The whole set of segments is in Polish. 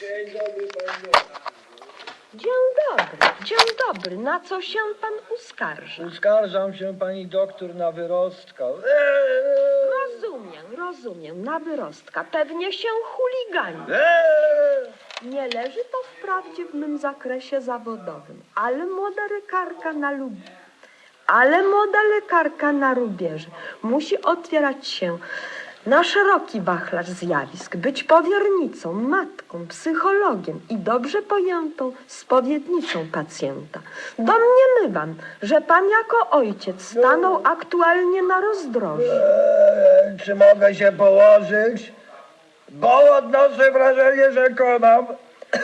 Dzień dobry. Dzień dobry, dzień dobry. Na co się pan uskarża? Uskarżam się pani doktor na wyrostka. Eee! Rozumiem, rozumiem. Na wyrostka. Pewnie się chuligani. Eee! Nie leży to wprawdzie w mym zakresie zawodowym, ale młoda lekarka na lub... Ale młoda lekarka na rubieży musi otwierać się na szeroki wachlarz zjawisk, być powiernicą, matką, psychologiem i dobrze pojętą spowiednicą pacjenta. Domniemywam, że pan jako ojciec stanął aktualnie na rozdrożu. Eee, Czy mogę się położyć? Bo odnoszę wrażenie, że konam.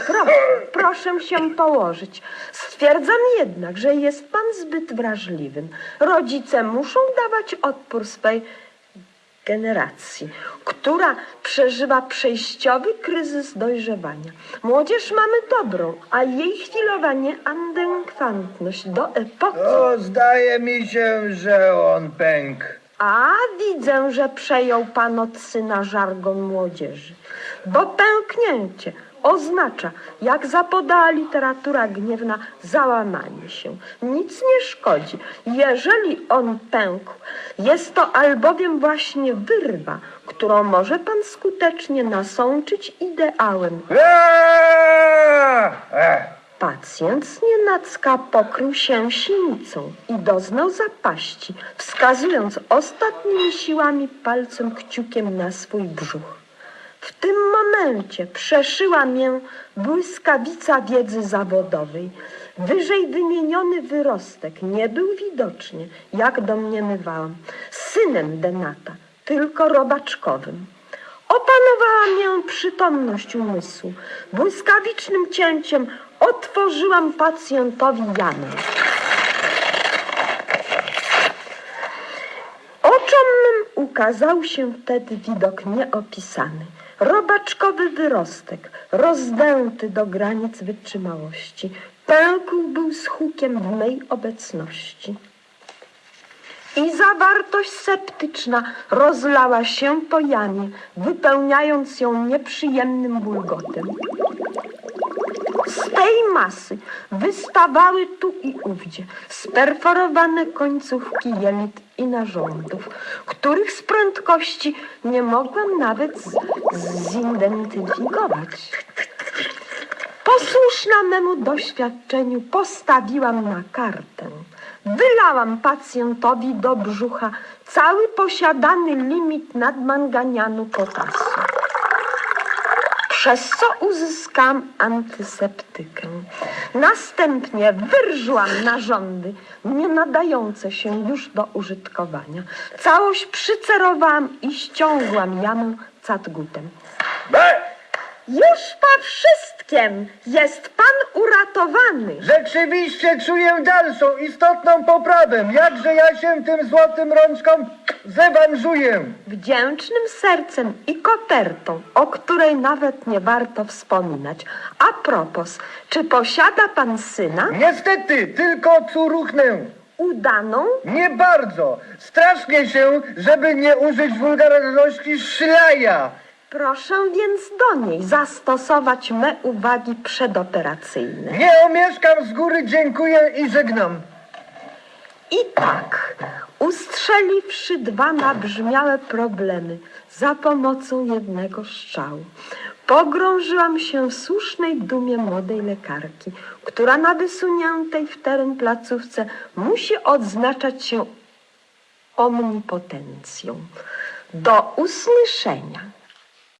Proszę, proszę się położyć. Stwierdzam jednak, że jest pan zbyt wrażliwym. Rodzice muszą dawać odpór swej generacji, która przeżywa przejściowy kryzys dojrzewania. Młodzież mamy dobrą, a jej chwilowa nieadekwatność do epoki. O, zdaje mi się, że on pękł. A widzę, że przejął pan od syna żargon młodzieży. Bo pęknięcie oznacza, jak zapodała literatura gniewna, załamanie się. Nic nie szkodzi. Jeżeli on pękł, jest to albowiem właśnie wyrwa, którą może pan skutecznie nasączyć ideałem. Eee! Ech. Pacjent znienacka pokrył się sinicą i doznał zapaści, wskazując ostatnimi siłami palcem kciukiem na swój brzuch. W tym momencie przeszyła mię błyskawica wiedzy zawodowej. Wyżej wymieniony wyrostek nie był widocznie, jak domniemywałam, synem Denata, tylko robaczkowym. Opanowała mię przytomność umysłu. Błyskawicznym cięciem otworzyłam pacjentowi jamę. Oczom ukazał się wtedy widok nieopisany. Robaczkowy wyrostek, rozdęty do granic wytrzymałości, pękł był z hukiem w mej obecności. I zawartość septyczna rozlała się po jamie, wypełniając ją nieprzyjemnym bulgotem. Z tej masy wystawały tu i ówdzie sperforowane końcówki jelit i narządów, których z prędkości nie mogłam nawet zidentyfikować. Posłuszna memu doświadczeniu postawiłam na kartę. Wylałam pacjentowi do brzucha cały posiadany limit nadmanganianu potasu przez co uzyskam antyseptykę. Następnie wyrżłam narządy nie nadające się już do użytkowania. Całość przycerowałam i ściągłam jamę catgutem. Be! Już po wszystkim jest pan uratowany. Rzeczywiście czuję dalszą istotną poprawę. Jakże ja się tym złotym rączkom zewanżuję. Wdzięcznym sercem i kopertą, o której nawet nie warto wspominać. A propos, czy posiada pan syna? Niestety, tylko curuchnę. Udaną? Nie bardzo. Strasznie się, żeby nie użyć wulgarności szlaja. Proszę więc do niej zastosować me uwagi przedoperacyjne. Nie omieszkam z góry, dziękuję i żegnam. I tak, ustrzeliwszy dwa nabrzmiałe problemy za pomocą jednego strzału, pogrążyłam się w słusznej dumie młodej lekarki, która na wysuniętej w teren placówce musi odznaczać się omnipotencją. Do usłyszenia.